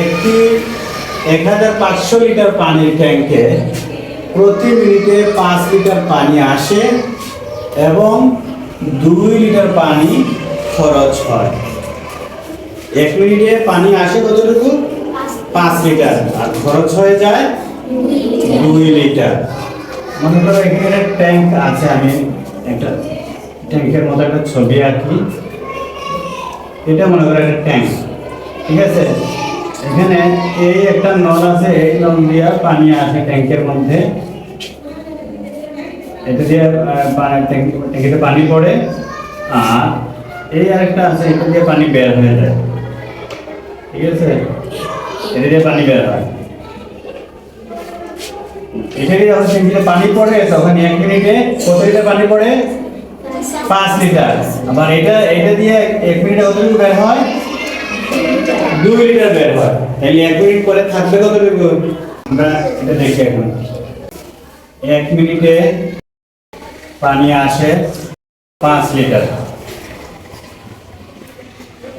একটি এক হাজার পাঁচশো লিটার পানির ট্যাঙ্কে প্রতি মিনিটে পাঁচ লিটার পানি আসে এবং দুই লিটার পানি খরচ হয়। এক মিনিটে পানি আসে কতটুকু? পাঁচ লিটার। আর খরচ হয়ে যায় দুই লিটার। মনে করো এখানে ট্যাঙ্ক আছে, আমি একটা ট্যাঙ্কের মতো একটা ছবি আঁকি। এটা মনে করো একটা ট্যাঙ্ক ঠিক আছে? এখানে এই একটা নল আছে, এই নল দিয়ে পানি আসে ট্যাঙ্কের মধ্যে। এটা দিয়ে ট্যাঙ্কি, ট্যাঙ্কিতে পানি পড়ে, আর এই আরেকটা আছে, এটা দিয়ে পানি বের হয়ে যায়। ঠিক আছে? এটা দিয়ে পানি বের হয়। এখানে যখন ট্যাঙ্কিতে পানি পড়ে, তখন এক মিনিটে কত লিটার পানি পড়ে পাঁচ লিটার। আবার এটা এটা দিয়ে এক মিনিটে কতটুকু বের হয় দুই লিটার বের হয়। তাহলে এক মিনিট পরে থাকবে কতটুকু আমরা এটা দেখি এখন। এক মিনিটে পানি আসে পাঁচ লিটার।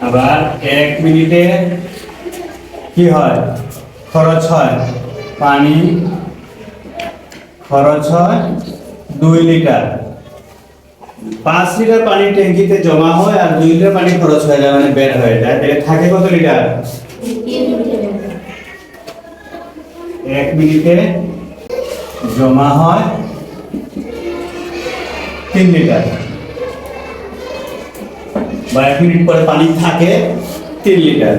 আবার এক মিনিটে কি হয়? খরচ হয়। পানি খরচ হয় দুই লিটার। পাঁচ লিটার পানি ট্যাঙ্কিতে জমা হয় আর দুই লিটার পানি খরচ হয়ে যায় মানে বের হয়ে যায়। তাহলে থাকে কত লিটার? এক মিনিটে জমা হয় তিন লিটার। বা এক মিনিট পরে পানি থাকে তিন লিটার।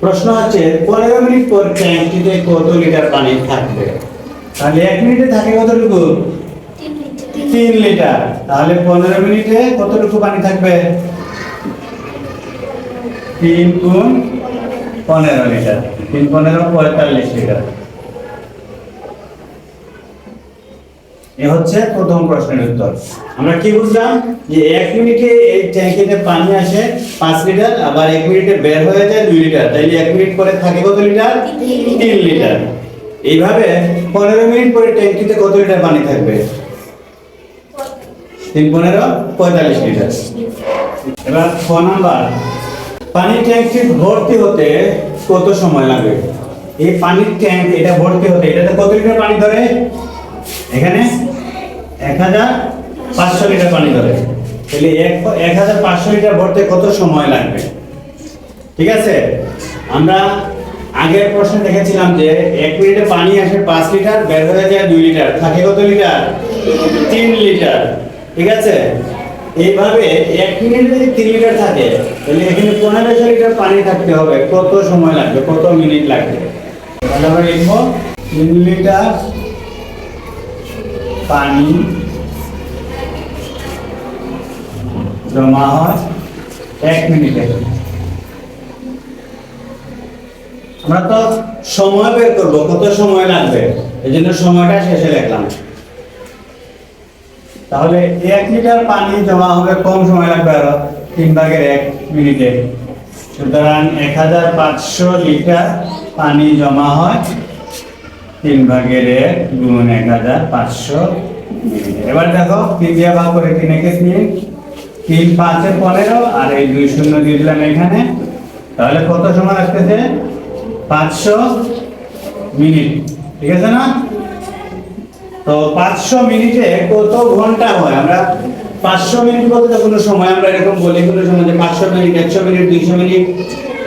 প্রশ্ন হচ্ছে, পনেরো মিনিট পর ট্যাঙ্কিতে কত লিটার পানি থাকবে? তাহলে এক মিনিটে থাকে কতটুকু? তিন লিটার। তাহলে পনেরো মিনিটে কতটুকু পানি থাকবে? তিন গুণ পনেরো লিটার। তিন পনেরো, পঁয়তাল্লিশ লিটার। এ হচ্ছে প্রথম প্রশ্নের উত্তর। আমরা কি বুঝলাম? যে এক মিনিটে এই ট্যাঙ্কিতে পানি আসে পাঁচ লিটার, আবার এক মিনিটে বের হয়ে যায় দুই লিটার। তাইলে এক মিনিট পরে থাকে কত লিটার? তিন লিটার। এইভাবে পনেরো মিনিট পরে ট্যাঙ্কিতে কত লিটার পানি থাকবে? তিন পনেরো, পঁয়তাল্লিশ লিটার এবার ছ নাম্বার। পানি ট্যাঙ্কটি ভর্তি হতে কত সময় লাগে? এই পানির ট্যাঙ্ক এটা ভর্তি হতে, এটাতে কত লিটার পানি ধরে? এখানে এক হাজার পাঁচশো লিটার পানি ধরে। তাহলে এক হাজার পাঁচশো লিটার ভরতে কত সময় লাগবে? ঠিক আছে? আমরা আগের প্রশ্নে দেখেছিলাম যে এক মিনিটে পানি আসে পাঁচ লিটার, বের হয়ে যায় দুই লিটার। থাকে কত লিটার? তিন লিটার। ঠিক আছে? এইভাবে এক মিনিটে যদি তিন লিটার থাকে, তাহলে এখানে পনেরোশো লিটার পানি থাকতে হবে। কত সময় লাগবে? কত মিনিট লাগবে? তাহলে তিন লিটার পানি জমা হয় এক মিনিটে। আমরা তো সময় বের করব, কত সময় লাগবে? এই জন্য সময়টা শেষে লিখলাম তাহলে এক লিটার পানি জমা হবে কম সময় লাগবে আরও, তিন ভাগের এক মিনিটে। সুতরাং এক হাজার পাঁচশো লিটার পানি জমা হয়, তিন ভাগের এক গুণ এক হাজার পাঁচশো এবার দেখো, তিন দিয়ে ভাগ করে তিন একে তিন তিন পাঁচে পনেরো, আর এই দুই শূন্য দিয়ে দিলাম এখানে। তাহলে কত সময় লাগতেছে? পাঁচশো মিনিট। ঠিক আছে না? তো পাঁচশো মিনিটে কত ঘণ্টা হয়? আমরা পাঁচশো মিনিট বলতে কোনো সময়, আমরা এরকম বলি কোনো সময় যে পাঁচশো মিনিট, একশো মিনিট, দুইশো মিনিট,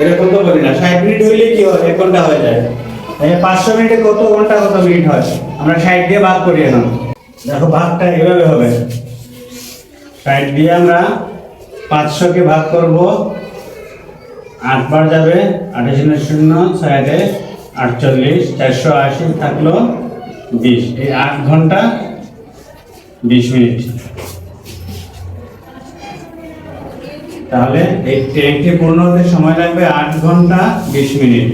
এরকম তো বলি না। ষাট মিনিট হইলে কি হয়? এক ঘণ্টা হয়ে যায়। পাঁচশো মিনিটে কত ঘণ্টা, কত মিনিট হয়? আমরা ষাট দিয়ে ভাগ করি এখন। দেখো ভাগটা এভাবে হবে। ষাট দিয়ে আমরা পাঁচশোকে ভাগ করব। আটবার যাবে। আঠাশ শূন্য শূন্য ছয়াতে আটচল্লিশ। চারশো আশি থাকল। বিশ। এই আট ঘণ্টা বিশ মিনিট। তাহলে এই ট্রেনটি পূর্ণ হতে সময় লাগবে আট ঘণ্টা বিশ মিনিট।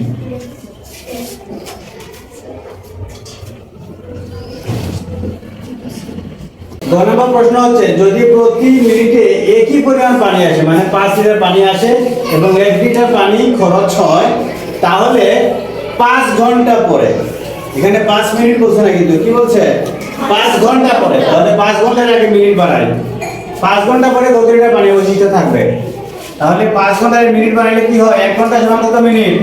নম্বর প্রশ্ন হচ্ছে, যদি প্রতি মিনিটে একই পরিমাণ পানি আসে মানে পাঁচ লিটার পানি আসে এবং এক লিটার পানি খরচ হয়, তাহলে পাঁচ ঘণ্টা পরে এখানে পাঁচ মিনিট বলছে না কিন্তু কি বলছে? পাঁচ ঘণ্টা পরে। তাহলে পাঁচ ঘণ্টার আগে মিনিট বাড়াই পাঁচ ঘণ্টা পরে কত পানি অবশিষ্ট থাকবে? তাহলে পাঁচ ঘণ্টার মিনিট বাড়াইলে কি হয়? এক ঘণ্টা সমান কত মিনিট?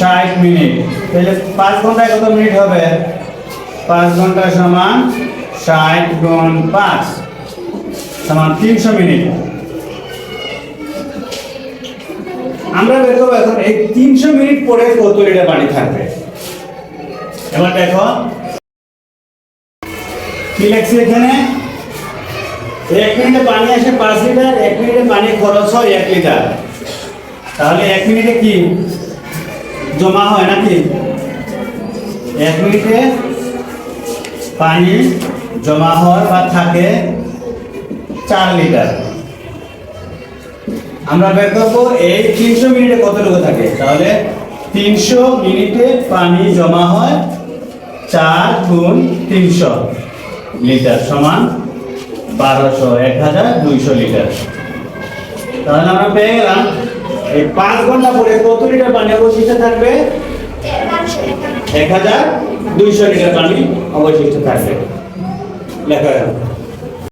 ষাট মিনিট। তাহলে পাঁচ ঘন্টায় কত মিনিট হবে? পাঁচ ঘণ্টা সমান ষাট গুণ পাঁচ সমান তিনশো মিনিট। আমরা দেখো এখন। এই তিনশো মিনিট পরে কত লিটার পানি থাকবে। এবার দেখো। কি এখানে? এক মিনিটে পানি আসে পাঁচ লিটার, এক মিনিটে পানি খরচ হয় এক লিটার। তাহলে এক মিনিটে কি? জমা হয় নাকি? এক মিনিটে পানি জমা হয় বা থাকে চার লিটার। আমরা বের করব এই তিনশো মিনিটে কতটুকু থাকে? তাহলে তিনশো মিনিটে পানি জমা হয় চার গুণ তিনশো লিটার সমান বারোশো এক হাজার দুইশো লিটার। তাহলে আমরা পেয়ে গেলাম। এই পাঁচ ঘণ্টা পরে কত লিটার পানি অবশিষ্ট থাকবে? এক হাজার দুইশো লিটার পানি অবশিষ্ট থাকবে। লেখা